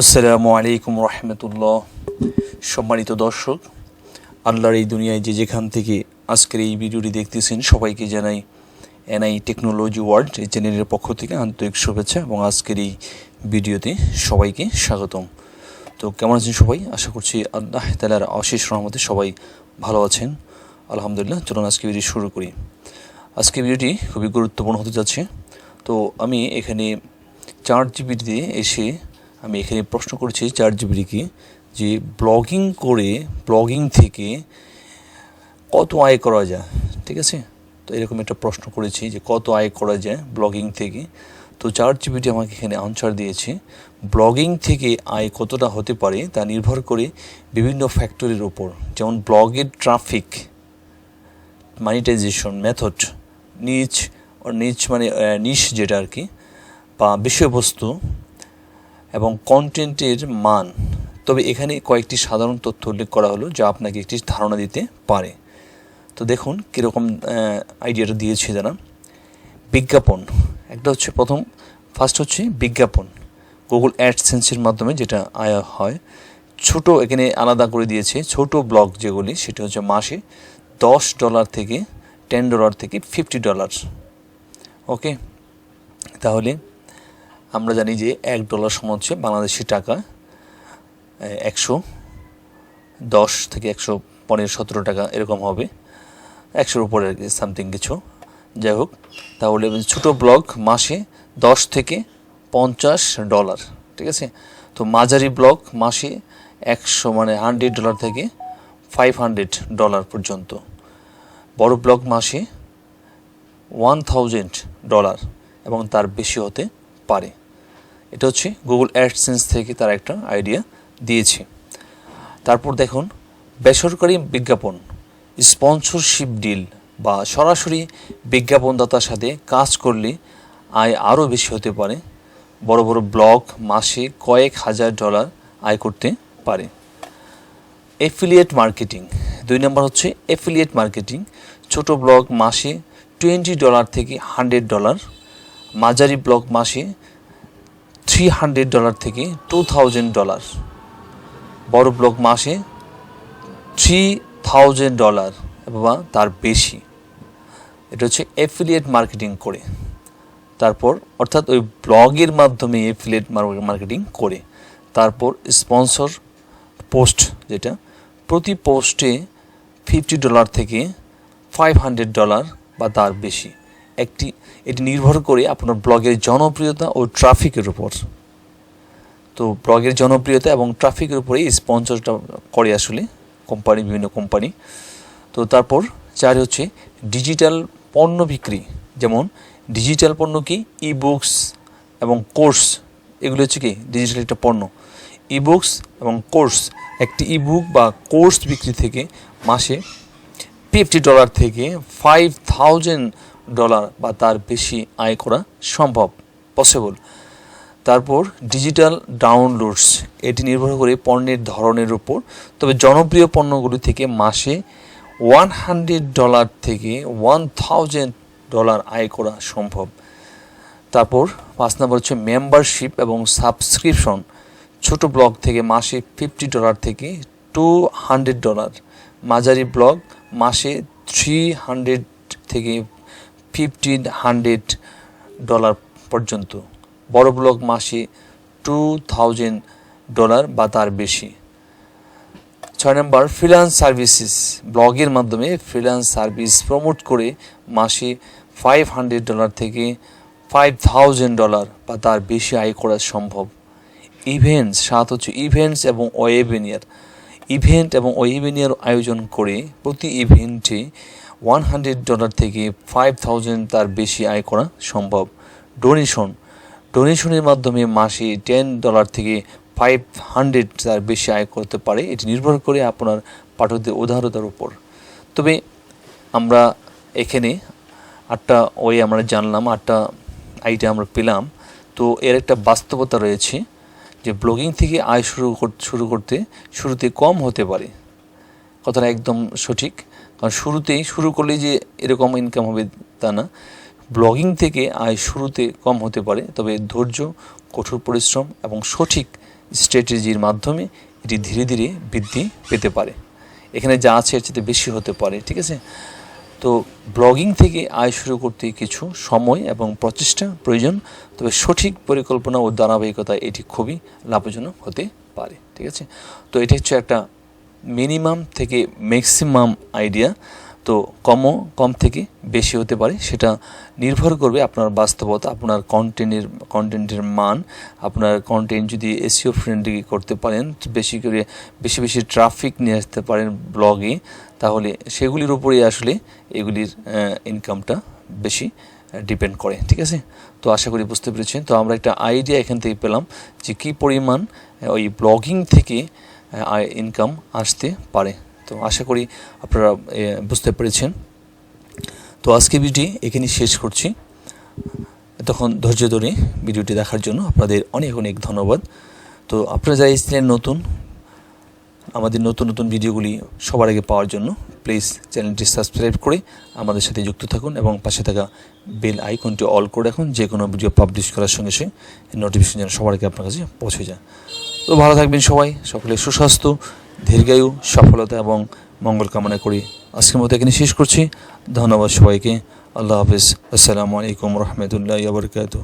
আসসালামু আলাইকুম রহমতুল্লাহ। সম্মানিত দর্শক, আল্লাহর এই দুনিয়ায় যে যেখান থেকে আজকের এই ভিডিওটি দেখতেছেন, সবাইকে জানাই এনআই টেকনোলজি ওয়ার্ল্ড এই চ্যানেলের পক্ষ থেকে আন্তরিক শুভেচ্ছা এবং আজকের এই ভিডিওতে সবাইকে স্বাগতম। তো কেমন আছেন সবাই? আশা করছি আল্লাহ তালার অশেষ রহমতে সবাই ভালো আছেন। আলহামদুলিল্লাহ, চলুন আজকে ভিডিও শুরু করি। আজকে ভিডিওটি খুবই গুরুত্বপূর্ণ হতে যাচ্ছে। তো আমি এখানে চার জিবিতে এসে আমি এখানে প্রশ্ন করেছি চার জিবিকে যে ব্লগিং করে ব্লগিং থেকে কত আয় করা যায়, ঠিক আছে? তো এরকম একটা প্রশ্ন করেছি যে কত আয় করা যায় ব্লগিং থেকে। তো চার জিবিটি আমাকে এখানে আনসার দিয়েছে ব্লগিং থেকে আয় কতটা হতে পারে তা নির্ভর করে বিভিন্ন ফ্যাক্টরির ওপর যেমন ব্লগের ট্রাফিক মানিটাইজেশন মেথড নিচ নিচ মানে নিশ যেটা আর কি, বা বিষয়বস্তু এবং কন্টেন্টের মান। তবে এখানে কয়েকটি সাধারণ তথ্য উল্লেখ করা হলো, যা আপনাকে একটি ধারণা দিতে পারে। তো দেখুন কীরকম আইডিয়াটা দিয়েছে যারা বিজ্ঞাপন। একটা হচ্ছে প্রথম ফার্স্ট হচ্ছে বিজ্ঞাপন। গুগল অ্যাডসেন্সের মাধ্যমে যেটা আয় হয়, ছোট এখানে আলাদা করে দিয়েছে, ছোট ব্লগ যেগুলি, সেটা হচ্ছে মাসে দশ ডলার থেকে টেন ডলার থেকে ফিফটি ডলার ওকে তাহলে আমরা জানি যে এক ডলার সমান হচ্ছে বাংলাদেশি টাকা একশো দশ থেকে একশো পনেরো সতেরো টাকা এরকম হবে। একশোর উপরে সামথিং কিছু। যাই হোক, তাহলে ছোটো ব্লক মাসে দশ থেকে পঞ্চাশ ডলার, ঠিক আছে? তো মাঝারি ব্লক মাসে একশো মানে হান্ড্রেড ডলার থেকে ফাইভ হান্ড্রেড ডলার পর্যন্ত। বড় ব্লক মাসে ওয়ান থাউজেন্ড ডলার এবং তার বেশি হতে পারে। এটা হচ্ছে গুগল অ্যাডসেন্স থেকে তার একটা আইডিয়া দিয়েছে। তারপর দেখুন, বেসরকারি বিজ্ঞাপন স্পন্সরশিপ ডিল বা সরাসরি বিজ্ঞাপনদাতার সাথে কাজ করলে আয় আরও বেশি হতে পারে। বড় বড় ব্লগ মাসে কয়েক হাজার ডলার আয় করতে পারে। এফিলিয়েট মার্কেটিং দুই নম্বর হচ্ছে এফিলিয়েট মার্কেটিং ছোট ব্লগ মাসে টোয়েন্টি ডলার থেকে হান্ড্রেড ডলার মাঝারি ব্লগ মাসে থ্রি হান্ড্রেড ডলার থেকে টু থাউজেন্ড ডলার বড় ব্লক মাসে থ্রি থাউজেন্ড ডলার বা তার বেশি। এটা হচ্ছে অ্যাফিলিয়েট মার্কেটিং করে। তারপর অর্থাৎ ওই ব্লগের মাধ্যমে অ্যাফিলিয়েট মার্কেটিং করে। তারপর স্পন্সর পোস্ট যেটা, প্রতি পোস্টে ফিফটি ডলার থেকে ফাইভ হান্ড্রেড ডলার বা তার বেশি। একটি, এটি নির্ভর করে আপনার ব্লগের জনপ্রিয়তা ও ট্রাফিকের উপর। তো ব্লগের জনপ্রিয়তা এবং ট্রাফিকের উপরে স্পন্সরটা করে আসলে কোম্পানি, বিভিন্ন কোম্পানি। তো তারপর চার হচ্ছে ডিজিটাল পণ্য বিক্রি। যেমন ডিজিটাল পণ্য কি? ই বুকস এবং কোর্স এগুলো হচ্ছে কি? ডিজিটাল একটা পণ্য। ই বুকস এবং কোর্স একটি ই বুক বা কোর্স বিক্রি থেকে মাসে ফিফটি ডলার থেকে ফাইভ থাউজেন্ড ডলার বা তার বেশি আয় করা সম্ভব পসিবল তারপর ডিজিটাল ডাউনলোডস এটি নির্ভর করে পণ্যের ধরনের উপর। তবে জনপ্রিয় পণ্যগুলি থেকে মাসে ওয়ান হান্ড্রেড ডলার থেকে ওয়ান থাউজেন্ড ডলার আয় করা সম্ভব। তারপর পাঁচ নম্বর হচ্ছে মেম্বারশিপ এবং সাবস্ক্রিপশন ছোট ব্লগ থেকে মাসে ফিফটি ডলার থেকে টু হান্ড্রেড ডলার মাঝারি ব্লগ মাসে থ্রি হান্ড্রেড থেকে ফিফটিন হান্ড্রেড ডলার পর্যন্ত। বড় ব্লগ মাসে টু থাউজেন্ড ডলার বা তার বেশি। ছয় নম্বর ফ্রিল্যান্স সার্ভিসেস ব্লগের মাধ্যমে ফ্রিল্যান্স সার্ভিস প্রমোট করে মাসে ফাইভ হান্ড্রেড ডলার থেকে ফাইভ থাউজেন্ড ডলার বা তার বেশি আয় করা সম্ভব। ইভেন্টস সাত হচ্ছে ইভেন্টস এবং ওয়েবিনিয়ার ইভেন্ট এবং ওয়েবিনিয়ার আয়োজন করে প্রতি ইভেন্টে ওয়ান হান্ড্রেড ডলার থেকে ফাইভ থাউজেন্ড তার বেশি আয় করা সম্ভব। ডোনেশন ডোনেশনের মাধ্যমে মাসে টেন ডলার থেকে ফাইভ হান্ড্রেড তার বেশি আয় করতে পারে। এটি নির্ভর করে আপনার পাঠকদের উদারতার উপর। তবে আমরা এখানে আটটা ওয়ে আমরা জানলাম, আটটা আইডিয়া আমরা পেলাম। তো এর একটা বাস্তবতা রয়েছে যে ব্লগিং থেকে আয় শুরু শুরু করতে শুরুতে কম হতে পারে। কথাটা একদম সঠিক। কারণ শুরুতেই শুরু করলেই যে এরকম ইনকাম হবে তা না। ব্লগিং থেকে আয় শুরুতে কম হতে পারে, তবে ধৈর্য, কঠোর পরিশ্রম এবং সঠিক স্ট্র্যাটেজির মাধ্যমে এটি ধীরে ধীরে বৃদ্ধি পেতে পারে। এখানে যা আছে এর চেয়ে বেশি হতে পারে, ঠিক আছে? তো ব্লগিং থেকে আয় শুরু করতে কিছু সময় এবং প্রচেষ্টা প্রয়োজন, তবে সঠিক পরিকল্পনা ও ধারাবাহিকতা এটি খুবই লাভজনক হতে পারে, ঠিক আছে? তো এটি হচ্ছে একটা মিনিমাম থেকে ম্যাক্সিমাম আইডিয়া, তো কমও কম থেকে বেশি হতে পারে। সেটা নির্ভর করবে আপনার বাস্তবতা, আপনার কন্টেন্টের কন্টেন্টের মান, আপনার কন্টেন্ট যদি এসিও ফ্রেন্ডলি করতে পারেন, বেশি করে, বেশি বেশি ট্রাফিক নিয়ে আসতে পারেন ব্লগে তাহলে সেগুলির উপরেই আসলে এগুলির ইনকামটা বেশি ডিপেন্ড করে, ঠিক আছে? তো আশা করি বুঝতে পেরেছেন। তো আমরা একটা আইডিয়া এখান থেকে পেলাম যে কী পরিমাণ ওই ব্লগিং থেকে আয় ইনকাম আসতে পারে। তো আশা করি আপনারা বুঝতে পেরেছেন। তো আজকে ভিডিও এখানেই শেষ করছি। তখন ধৈর্য ধরে ভিডিওটি দেখার জন্য আপনাদের অনেক অনেক ধন্যবাদ। তো আপনারা যারা এসেছিলেন নতুন, আমাদের নতুন নতুন ভিডিওগুলি সবার আগে পাওয়ার জন্য প্লিজ চ্যানেলটি সাবস্ক্রাইব করে আমাদের সাথে যুক্ত থাকুন এবং পাশে থাকা বেল আইকনটি অল করে রাখুন। যে কোনো ভিডিও পাবলিশ করার সঙ্গে সঙ্গে নোটিফিকেশন যেন সবার আগে আপনার কাছে পৌঁছে যায়। তো ভালো থাকবেন সবাই। সকলে সুস্বাস্থ্য, দীর্ঘায়ু, সফলতা এবং মঙ্গল কামনা করি। আজকের মতো এখানে শেষ করছি। ধন্যবাদ সবাইকে। আল্লাহ হাফিজ। আসসালামু আলাইকুম রহমতুল্লাহ বরকাত